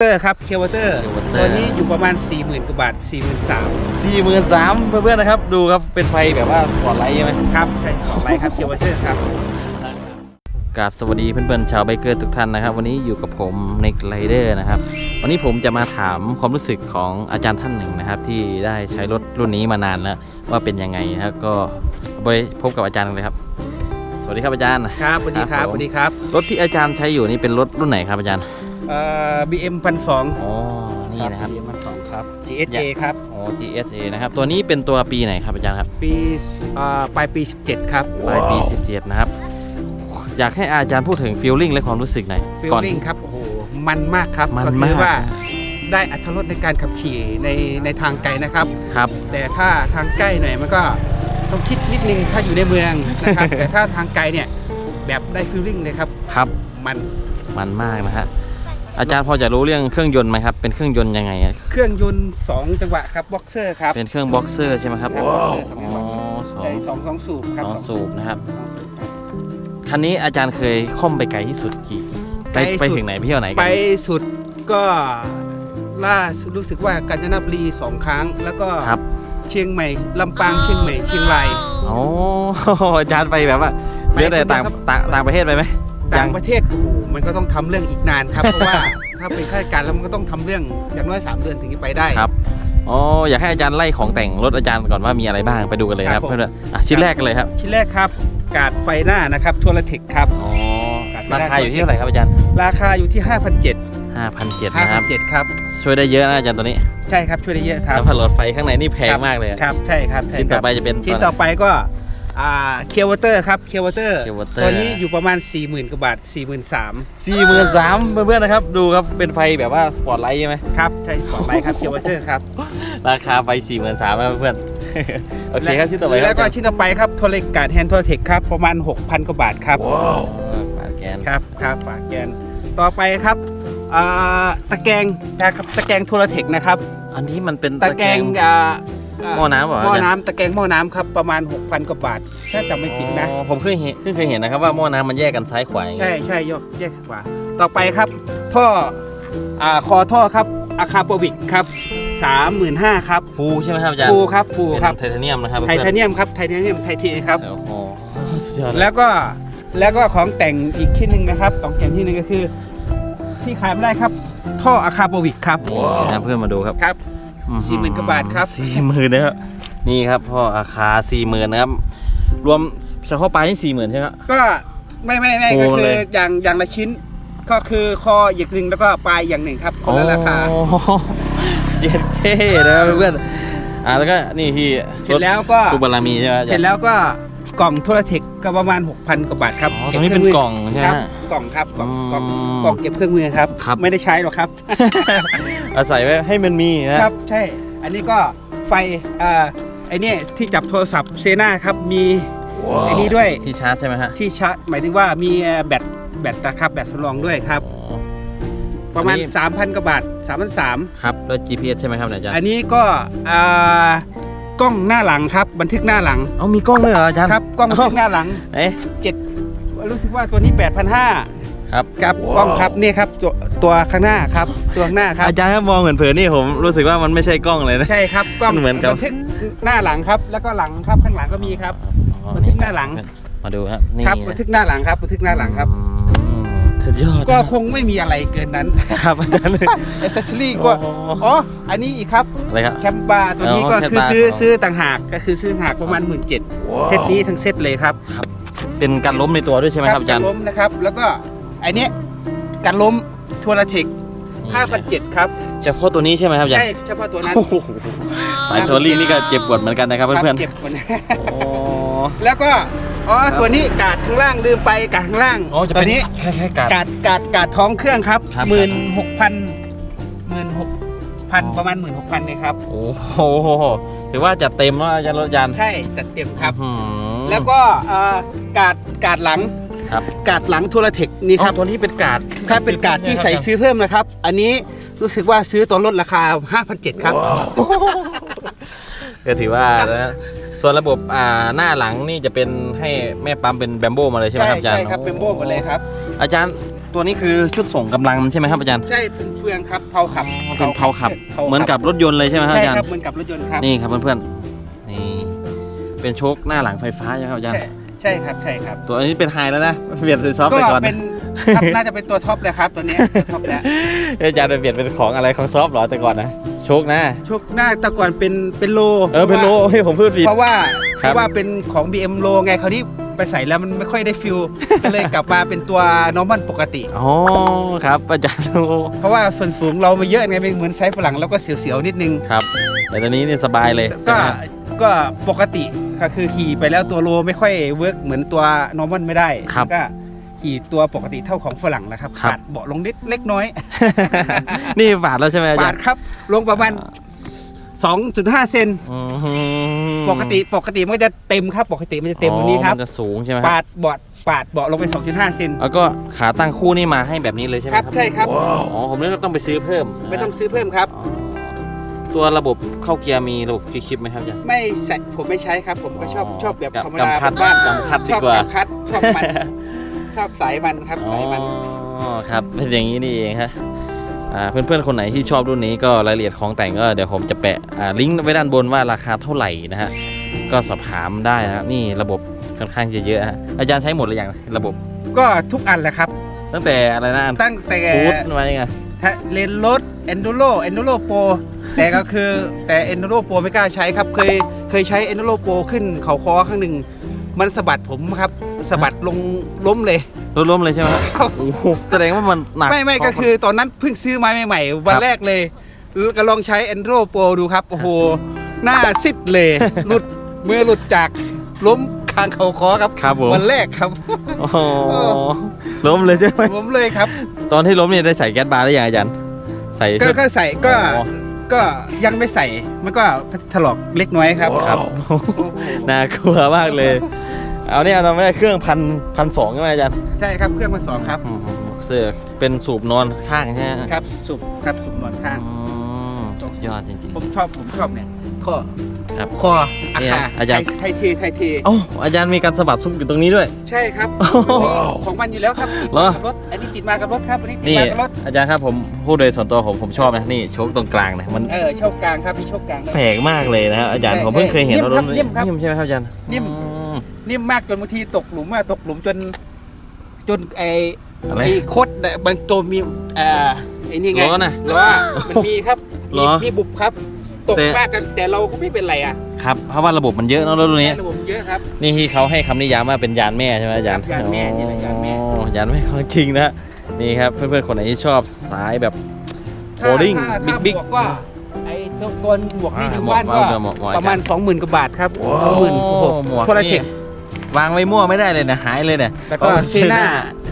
เตอร์ครับเคเวเตอร์ Kewater ตัวนี้อยู่ประมาณ 40,000กว่าบาท 43,000 สี่หมื่นสามเพื่อนๆนะครับ ดูครับเป็นไฟแบบว่าสปอร์ตไลท์ใช่ไหมครับใช่ขอไปครับเคเวเตอร์ครับ กราบสวัสดีเพื่อนๆชาวไบเกอร์ทุกท่านนะครับ วันนี้อยู่กับผมเน็กไรเดอร์นะครับ วันนี้ผมจะมาถามความรู้สึกของอาจารย์ท่านหนึ่งนะครับ ที่ได้ใช้รถรุ่นนี้มานานแล้วว่าเป็นยังไงนะครับก็ไปพบกับอาจารย์กันเลยครับ สวัสดีครับอาจารย์ ครับสวัสดีครับครับผม สวัสดีครับ รถที่อาจารย์ใช้อยู่นี่เป็นรถรุ่นไหนครับอาจารย์ เอ่อ BM พันสองอ๋อนี่นะครับ BM พันสองครับ GSA ครับ อ๋อ GSA นะครับ ตัวนี้เป็นตัวปีไหนครับอาจารย์ครับปีเอ่อปลายปี 17 ครับ ปลายปี 17 นะครับ อยากให้อาจารย์พูดถึงฟีลลิ่งและความรู้สึกหน่อยฟิลก่อน ลิ่งครับ โอ้โห มันมากครับมันก็คืมาก ว่าได้อัตรถรสในการขับขี่ในในทางไกลนะครับ ครับ แต่ถ้าทางใกล้หน่อยมันก็ต้องคิดนิดนึงถ้าอยู่ในเมืองนะครับ แต่ถ้าทางไกลเนี่ยแบบได้ฟิลลิ่งเลยครับ ครับ มันมันมากนะฮะ อาจารย์พอจะรู้เรื่องเครื่องยนต์ไหมครับ เป็นเครื่องยนต์ยังไงอะเครื่องยนต์2จังหวะครับบ็อกเซอร์ครับ เป็นเครื่องบ็อกเซอร์ใช่ไหมครับครับ boxer สองอ๋จังหวะอสองใช่สองสองสูบครับสองสูบนะครับ สองสูบครับคันนี้อาจารย์เคยค่อมไปไกลที่สุดกี่ไปไกลสุด ไปถึงไหนไปเที่ยวไหนกัไปนสุดก็ล่าสุดรู้สึกว่ากาญจนบุรีสองครั้ง แล้วก็ครับเชียงใหม่ลำปางเชียงใหม่เชียงราย โอ้ อาจารย์ไปแบบว่าไปเลือกแต่คนเดียวต่างครับ ต่างต่างประเทศไปไหม ต่างประเทศโอ้โหมันก็ต้องทำเรื่องอีกนานครับ เพราะว่าถ้าเป็นข้าราชการแล้วมันก็ต้องทำเรื่องอย่างน้อยสามเดือนถึงจะไปได้ ครับ อ๋อ อยากให้อาจารย์ไล่ของแต่งรถอาจารย์ก่อนว่ามีอะไรบ้างไปดูกันเลยครับครับผม เพื่อนๆอะชิ้นแรกกันเลยครับ ชิ้นแรกครับ กาดไฟหน้านะครับทัวร์เทคครับ อ๋อ ราคาอยู่ที่เท่าไหร่ครับอาจารย์ราคาอยู่ที่5,700 5,700นะครับ 5,700ครับ ช่วยได้เยอะนะอาจารย์ตัวนี้ใช่ครับช่วยได้เยอะครับ แล้วผลดไฟข้างในนี่แพงมากเลยอะครับ ใช่ครับใช่ชิ้นคต่รัอบไปจะเป็นชิ้นต่อไปก็ อ่าเคียวเตอร์ครับเคียวเตอร์ Kewater ตัวนี้อยู่ประมาณ 40,000กว่าบาท 43,000 สี่หมื่นสามเพื่อนๆนะครับ ดูครับเป็นไฟแบบว่าสปอร์ตไลท์ใช่ไหมครับใช่ต่อไปครับเคียวเตอร์ครับราคาไฟสี่หมื่นสามนะเพื่อนๆโอเคครับชิ้นต่อไปครับแล้วก็ชิ้นต่อไปครับโทรเลกาดแฮนด์โทรเทคครับประมาณ 6,000กว่าบาทครับว้าวปาดแกนครับครับฝากแกนต่อไปครับอ่าตะแกรงนะครับตะแกรงโทรเทคนะครับ อันนี้มันเป็นตะแกรงอ่าา หม้อน้ำเหรอหม้ออาจารย์น้ำตะแกรงหม้อน้ำครับประมาณ 6,000กว่าบาทถ้าจำไม่ผิดนะ อ๋อผมเคยเห็นเพิ่งเคยเห็นนะครับว่าหม้อน้ำมันแยกกันซ้ายขวาอย่างงี้ใช่ใช่ยกแยกกว่า ต่อไปครับ ท่ออ่าคอท่อครับอาคาโปวิกครับ35,000ครับฟูใช่ไหมครับอาจารย์ฟูครับฟูเป็นครับไทเทเนียมนะครับไทเทเนียมครับไทเทเนียมไทเทครับ โอ้โหสุดยอดเลยแล้วก็แล้วก็ของแต่งอีกชิ้นหนึ่งนะครับของแต่งที่หนึ่งก็คือ ที่ขายไม่ได้ครับ ท่ออาคาโปวิกครับนี่นะครับเพื่อนมาดูครับ ครับ สี่หมื่นกว่าบาทครับสี่หมื่นนะครับนี่ครับพ่ออาคาสี่หมื่นนะครับ รวมเฉพาะปลายนี่สี่หมื่นใช่ไหมครับก็ไม่ไม่ไม่โอ้ก็คืเลอยอย่างอย่างละชิ้น ก็คือคออย่างหนึ่งแล้วก็ปลายอย่างหนึ่งครับคนละราคาโอ้โหเย็นเท่นะครับเพื่อนอ่าแล้วก็นี่ที่เสร็จแล้วก็รูบารามีใช่ไหมอาเสจาร็รจย์แล้วก็กล่องโทรเทคก็ประมาณ 6,000 กว่าบาทครับอ๋อตก็รงบนี้เป็นครื่กล่องใช่ไหมครับฮะกล่องครับกล่องกล่องอืมกล่องเก็บเครื่องมือครับครับไม่ได้ใช้หรอกครับ อาศัยไว้ให้มันมีนะ ครับใช่ อันนี้ก็ไฟอ่าไอ้นี่ที่จับโทรศัพท์เซน่าครับมีไอ้นี่ด้วยที่ชาร์จใช่ไหมฮะที่ชาร์จหมายถึงว่ามีแบตแบตนะครับแบตสำรองด้วยครับอ๋อประมาณอันนี้3,000กว่าบาท3,300ครับ แล้ว GPS ใช่ไหมครับเนี่ยอาจารย์อันนี้ก็อ่ากล้องหน้าหลังครับ บันทึกหน้าหลังเอามีกล้องด้วยเหรออาจารย์ครับกล้องบันทึกหน้าหลังเอ๊ะรู้สึกว่าตัวนี้8,500 ครับครับกล้องครับนี่ครับตัวตัวข้างหน้าครับตัวข้างหน้าครับอาจารย์ครับมองเผินๆนี่ผมรู้สึกว่ามันไม่ใช่กล้องเลยนะ ใช่ครับกล้องเหมือนกับ บันทึกหน้าหลังครับ แล้วก็หลังครับข้างหลังก็มีครับบันทึกหน้าหลัง มาดูครับนี่ครับบันทึกหน้าหลังครับบันทึกหน้าหลังครับ อืมสุดยอดก็คงไม่มีอะไรเกินนั้นครับอาจารย์อ c เซสซอรี่ก็อ๋ออันนี้อีกครับอะไรครับ แคมบาร์ตัวนี้อ๋อก็แคมคือบาร์ ซื้ออ๋อซื้อต่างหากก็คือซื้อต่างหากประมาณหมื่นเจ็ดเซตนี้ทั้งเซตเลยครับเป็นการล้มในตัวด้วยใช่ไหมครับอาจารย์ล้มนะครับ แล้วก็ไอันนี้ยการล้มทัวร์เทค5,700ครับ เฉพาะตัวนี้ใช่ไหมครับอาจารใช่ย์เฉพาะตัวนั้นโอ้โหสายทัวรี่นี่ก็เจ็บปวดเหมือนกันนะครับครับเพื่อนเก็บคนๆโอ้แล้วก็ อ๋อตัวนี้กาดข้างล่างลืมไปกาดข้างล่างอ๋อจะตัเป็วนนี้แค่แค่การกาดกาดกาดท้องเครื่องครับครับ หมื่นหกพันหมื่นหกพันอ๋อประมาณหมื่นหกพันเลยครับ โอ้โหถือว่าจัดเต็มแล้วอาจารย์รถอาจารย์ใช่จัดเต็มครับ อื้อหือแล้วก็เอ่อกาดกาดหลัง ครับ กาดหลังทัวร์เทคนี่ครับอ๋อตัวนี้เป็นการ์ดครับเป็นกาดที่ใส่ซื้อเพิ่มนะครับ อันนี้รู้สึกว่าซื้อตัวลดราคา 5,700 ครับ ก็ถือว่านะส่วนระบบอ่าหน้าหลังนี่จะเป็นให้แม่ปั๊มเป็นแบมโบมาเลยใช่ไหมใช่ครับอาจารใช่ย์ครับเป็นโบ้หมดเลยครับ อาจารย์ตัวนี้คือชุดส่งกำลังมันใช่ไหมครับอาจารย์ใช่เป็นเฟืองครับเผาขับเป็นเผาขับผาขัเหมือนกับรถยนต์เลยใช่ไหมครับใช่อาจารครับย์เหมือนกับรถยนต์ครับนี่ครับเพื่อนๆนี่เป็นโชคหน้าหลังไฟฟ้าใช่ไหมครับอาจารย์ ใช่ใช่ครับใช่ครับ ตัวนี้เป็นไฮแล้วนะเปลี่ยนเป็นซอฟต์ก็ไปก่อนเป็นครับน่าจะเป็นตัวท็อปเลยครับตัวเนี้ยตัวท็อปแล้วอาจารย์จะเปลี่ยนเป็นของอะไรของซอฟต์เหรอแต่ก่อนนะโชคหน้าโชคหน้าแต่ก่อนเป็นเป็นโลเออเป็นโลเฮ้ยผมพูดผิดเพราะว่าคเพรับราะว่าเป็นของ BM โลไงคราวนี้ไปใส่แล้วมันไม่ค่อยได้ฟิลก็เลยกลับมาเป็นตัว normal ปกติอ๋อครับอาจารย์โอ้เพราะว่าส่วนสูงเราไม่เยอะไงเป็นเหมือนไซส์ฝรั่งแล้วก็เสียวๆนิดนึงครับ แต่ตอนนี้นี่สบายเลยก็ใช่ไหมก็ปกติ ก็คือขี่ไปแล้วตัวโลไม่ค่อยเวิร์กเหมือนตัว normal ไม่ได้ครับก็ขี่ตัวปกติเท่าของฝรั่งนะครับครับ ปาดเบาะลงนิดเล็กน้อยนี่บาทแล้วใช่ไหมอาปาจารดย์ครับ ลงประมาณ 2.5 เซนอืมปกติปกติมันก็จะเต็มครับ ปกติมันจะเต็มตรงนี้ครับ อ๋อมันจะสูงใช่ไหมครับปาดเบาะปาดเบาะลงไป 2.5 เซน แล้วก็ขาตั้งคู่นี่มาให้แบบนี้เลยใช่ไหมคครัรับบใช่ครับ อ๋อผมนึกว่าต้องไปซื้อเพิ่มไม่ต้องซื้อเพิ่มครับ อ๋อ ตัวระบบเข้าเกียร์มีระบบคลิกๆไหมครับอาจารย์ ไม่ใส่ผมไม่ใช้ครับ ผมก็ชอบชอบแบบกับธรรมดากำคัดบ้านกำคัดๆดีชอบกว่ากำคัดชอบมัน ชอบสายมันครับอ๋อสายมันครับเป็นอย่างนี้นี่เองฮะอ่าเพื่อนๆคนไหนที่ชอบรุ่นนี้ก็รายละเอียดของแต่งก็เดี๋ยวผมจะแปะอ่าลิงก์ไว้ด้านบนว่าราคาเท่าไหร่นะฮะก็สอบถามได้นะครับนี่ระบบค่อนข้างจะเยอะฮะอาจารย์ใช้หมดหรือยังระบบ ก็ทุกอันแหละครับ ตั้งแต่อะไรนะตั้งแต่ฟูดมายังไงถ้าเลนรถ Enduro Enduro Pro แต่ก็คือแต่ Enduro Pro ไม่กล้าใช้ครับ เคยเคยใช้ Enduro Pro ขึ้นเขาคอครั้งหนึ่งมันสะบัดผมครับสะบัดลงล้มเลย รถล้มเลยใช่ไหมครับ โอ้โหแสดงว่ามันหนักไม่ไม่ก็คือตอนนั้นเพิ่งซื้อมาใหม่ๆวันแรกเลยแล้วก็ลองใช้ Enduro Pro ดูครับ โอ้โห หน้าซิดเลย หลุดมือหลุดจากล้มคางเขาคอครับครับผมวันแรกครับ โอ้โหล้มเลยใช่ไหมล้มเลยครับ ตอนที่ล้มเนี่ยได้ใส่แก๊สบาร์ได้ยังอาจารย์ใส่ก็ชุด ก็ใส่ก็อ๋อ ก็ยังไม่ใส่ มันก็ถลอกเล็กน้อยครับครับโอ้โหน่ากลัวมากเลย เอาเนี่ยเอาไม่ได้เครื่องพันพันสองใช่ไหมอาจารย์ใช่ครับเครื่องมาสองครับอืมเสื้อเป็นสูบนอนข้างใช่ไหมครับสุบครับสุบนอนข้างอืมสุดยอดจริงผมชอบผมชอบเนี่ยข้อ ครับคออาเนี่ยคาอาจารย์ ไทยเทไทยเทๆโอ้อาจารย์มีการสะบัดซุปอยู่ตรงนี้ด้วย ใช่ครับ โอ้โหของมันอยู่แล้วครับติดเหรอมากับรถ อันนี้ติดมากับรถครับอันนี้ติดนี่มากับรถ อาจารย์ครับผมพูดโดยส่วนตัวผมผมชอบนะนี่โชคตรงกลางนะมันเออโชคกลางครับมีโชคกลางด้วย แปลกมากเลยนะครับอาจารย์ใช่ผมเพิ่งเคยเห็นนิ่มครับถนิ่มครับนิ่มใช่ไหมครับอาจารย์นิ่ม อืม นิ่มมากจนบางทีตกหลุมอะตกหลุมจน จนไอ้อะไรไอ้โคดเนี่ยบางตัวมีเอ่อไอ้นี่ไงล้อนะล้อมันมีครับเหรมีอมีบุบครับ ตกแต่มากกันแต่เราก็ไม่เป็นไรอะครับเพราะว่าระบบมันเยอะเนอะรถรุ่นนี้ ระบบเยอะครับ นี่ที่เขาให้คำนิยามว่าเป็นยานแม่ใช่ไหมอาจารย์ยานแม่นี่แหละยานแม่โอ้ยานแม่ของจริงนะนี่ครับเพื่อนๆคนไหนที่ชอบสายแบบโคถ้าดิ้งถ้าบิ๊กถ้าบิ๊กบวก็ไอ้ตัวตัวบวกนี่อ่าอยู่หมวกบ้านก็หมวกหมวกประมาณอาจารย์20,000กว่าบาทครับสองหมื่นโอ้หมวกโพลาเทนี่ควางไว้มั่วไม่ได้เลยนะหายเลยเนี่ยแล้วก็โอ้เซน่า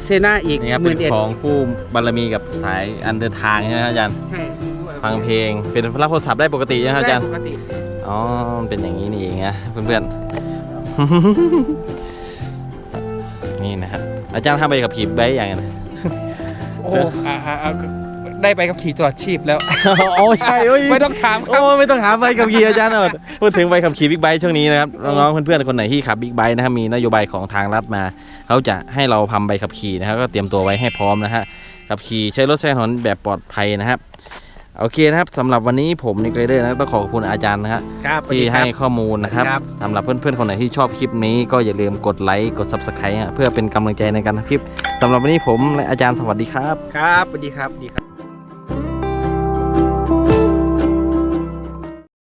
เซน่าอีกนี่ครับหเป็มื่นนเอ็ดของผู้บารมีกับสายอันเดินทางใช่ไหมครับอาจารย์ ใช่ ฟังเพลง เป็นรับโทรศัพท์ได้ปกติใช่ไหมครับอาจารย์ได้ปกติอ๋อมันเป็นอย่างนี้นี่เองนะเพื่อนๆ นี่นะครับอาจารย์ทำไปกับขี่ไบค์อย่างไงนะโอ้อ่าอ่าอ่าได้ไปกับขี่ตลอดชีพแล้ว โอ้ใช่เอ้ย ไม่ต้องถามครับ โอ้ไม่ต้องหาใบขับขี่อาจารย์เออพูดถึงใบขับขี่บิ๊กไบค์ช่วงนี้นะครับน้องๆเพื่อนๆคนไหนที่ขับบิ๊กไบค์นะครับมีนโยบายของทางรัฐมา เขาจะให้เราทำใบขับขี่นะครับก็เตรียมตัวไว้ให้พร้อมนะฮะขับขี่ใช้รถใช้ถนนแบบปลอดภัยนะครับ โอเคนะครับสำหรับวันนี้ผมนิกเรเดอร์นะต้องขอขอบคุณอาจารย์นะครับครับที่ให้ข้อมูลนะครับครับ สำหรับเพื่อนๆคนไหนที่ชอบคลิปนี้ก็อย่าลืมกดไลค์กด subscribe ฮะเพื่อเป็นกำลังใจในการทำคลิปสำหรับวันนี้ผมและอาจารย์สวัสดีครับ ครับสวัสดีครับสวัสดีครับ